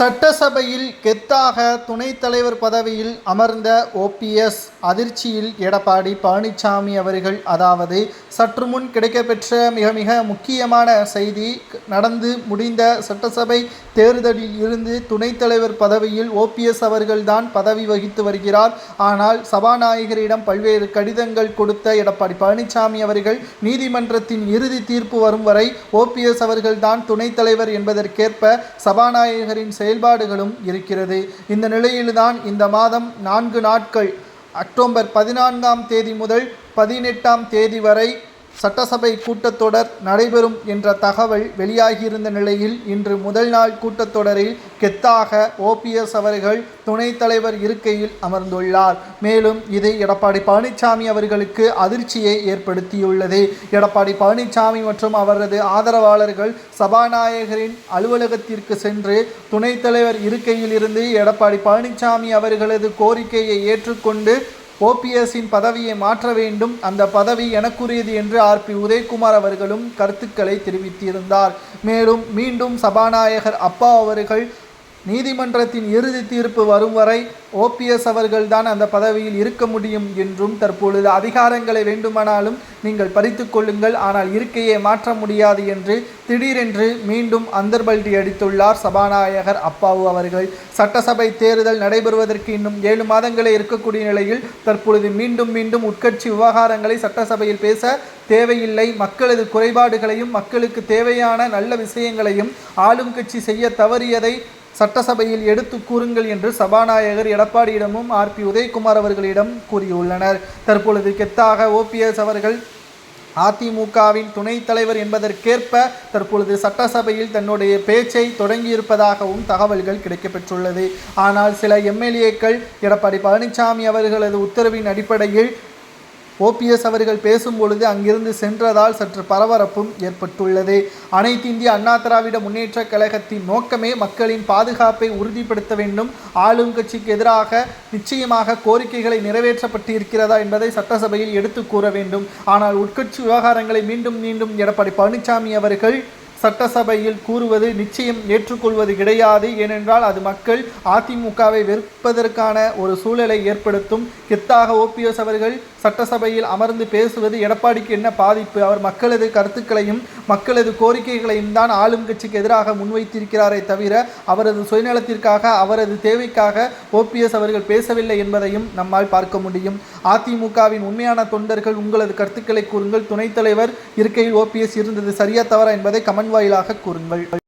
சட்டசபையில் கெத்தாக துணைத் தலைவர் பதவியில் அமர்ந்த ஓபிஎஸ் அதிர்ச்சியில் எடப்பாடி பழனிசாமி அவர்கள் அதாவது சற்று முன் கிடைக்கப்பெற்ற மிக மிக முக்கியமான செய்தி நடந்து முடிந்த சட்டசபை தேர்தலில் இருந்து துணைத் தலைவர் பதவியில் ஓபிஎஸ் அவர்கள்தான் பதவி வகித்து வருகிறார். ஆனால் சபாநாயகரிடம் பல்வேறு கடிதங்கள் கொடுத்த எடப்பாடி பழனிசாமி அவர்கள் நீதிமன்றத்தின் இறுதி தீர்ப்பு வரும் வரை ஓபிஎஸ் அவர்கள்தான் துணைத் தலைவர் என்பதற்கேற்ப சபாநாயகரின் செயல்பாடுகளும் இருக்கிறது. இந்த நிலையில்தான் இந்த மாதம் நான்கு நாட்கள் அக்டோபர் பதினான்காம் தேதி முதல் பதினெட்டாம் தேதி வரை சட்டசபை கூட்டத்தொடர் நடைபெறும் என்ற தகவல் வெளியாகியிருந்த நிலையில் இன்று முதல் நாள் கூட்டத்தொடரில் கெத்தாக ஓபிஎஸ் அவர்கள் துணைத் தலைவர் இருக்கையில் அமர்ந்துள்ளார். மேலும் இது எடப்பாடி பழனிசாமி அவர்களுக்கு அதிர்ச்சியை ஏற்படுத்தியுள்ளது. எடப்பாடி பழனிசாமி மற்றும் அவரது ஆதரவாளர்கள் சபாநாயகரின் அலுவலகத்திற்கு சென்று துணைத் தலைவர் இருக்கையில் இருந்து எடப்பாடி பழனிசாமி அவர்களது கோரிக்கையை ஏற்றுக்கொண்டு ஓபிஎஸ்ஸின் பதவியை மாற்ற வேண்டும். அந்த பதவி எனக்குரியது என்று ஆர்பி உதயகுமார் அவர்களும் கருத்துக்களை தெரிவித்திருந்தார். மேலும் மீண்டும் சபாநாயகர் அப்பா அவர்கள் நீதிமன்றத்தின் இறுதி தீர்ப்பு வரும் வரை ஓபிஎஸ் அவர்கள்தான் அந்த பதவியில் இருக்க முடியும் என்றும் தற்பொழுது அதிகாரங்களை வேண்டுமானாலும் நீங்கள் பறித்து கொள்ளுங்கள். ஆனால் இருக்கையை மாற்ற முடியாது என்று திடீரென்று மீண்டும் அந்தர்பல்டி அடித்துள்ளார் சபாநாயகர் அப்பாவு அவர்கள். சட்டசபை தேர்தல் நடைபெறுவதற்கு இன்னும் ஏழு மாதங்களே இருக்கக்கூடிய நிலையில் தற்பொழுது மீண்டும் மீண்டும் உட்கட்சி விவகாரங்களை சட்டசபையில் பேச தேவையில்லை. மக்களது குறைபாடுகளையும் மக்களுக்கு தேவையான நல்ல விஷயங்களையும் ஆளும் கட்சி செய்ய தவறியதை சட்டசபையில் எடுத்து கூறுங்கள் என்று சபாநாயகர் எடப்பாடியிடமும் ஆர்பி உதயகுமார் அவர்களிடம் கூறியுள்ளனர். தற்பொழுது கெத்தாக ஓபிஎஸ் அவர்கள் அதிமுகவின் துணைத் தலைவர் என்பதற்கேற்ப தற்பொழுது சட்டசபையில் தன்னுடைய பேச்சை தொடங்கியிருப்பதாகவும் தகவல்கள் கிடைக்கப்பெற்றுள்ளது. ஆனால் சில எம்எல்ஏக்கள் எடப்பாடி பழனிசாமி அவர்களது உத்தரவின் அடிப்படையில் ஓபிஎஸ் அவர்கள் பேசும்பொழுது அங்கிருந்து சென்றதால் சற்று பரபரப்பும் ஏற்பட்டுள்ளது. அனைத்து இந்திய அண்ணா திராவிட முன்னேற்ற கழகத்தின் நோக்கமே மக்களின் பாதுகாப்பை உறுதிப்படுத்த வேண்டும். ஆளும் கட்சிக்கு எதிராக நிச்சயமாக கோரிக்கைகளை நிறைவேற்றப்பட்டு இருக்கிறதா என்பதை சட்டசபையில் எடுத்து கூற வேண்டும். ஆனால் உட்கட்சி விவகாரங்களை மீண்டும் மீண்டும் எடப்பாடி பழனிசாமி அவர்கள் சட்டசபையில் கூறுவது நிச்சயம் ஏற்றுக்கொள்வது கிடையாது. ஏனென்றால் அது மக்கள் அதிமுகவை வெறுப்பதற்கான ஒரு சூழலை ஏற்படுத்தும். கித்தாக ஓபிஎஸ் அவர்கள் சட்டசபையில் அமர்ந்து பேசுவது எடப்பாடிக்கு என்ன பாதிப்பு? அவர் மக்களது கருத்துக்களையும் மக்களது கோரிக்கைகளையும் தான் ஆளும் கட்சிக்கு எதிராக முன்வைத்திருக்கிறாரே தவிர அவரது சுயநலத்திற்காக அவரது தேவைக்காக ஓபிஎஸ் அவர்கள் பேசவில்லை என்பதையும் நம்மால் பார்க்க முடியும். அதிமுகவின் உண்மையான தொண்டர்கள் உங்களது கருத்துக்களை கூறுங்கள். துணைத் தலைவர் இருக்கையில் ஓபிஎஸ் இருந்தது சரியா தவறா என்பதை கமன் வாயிலாக கூறுங்கள்.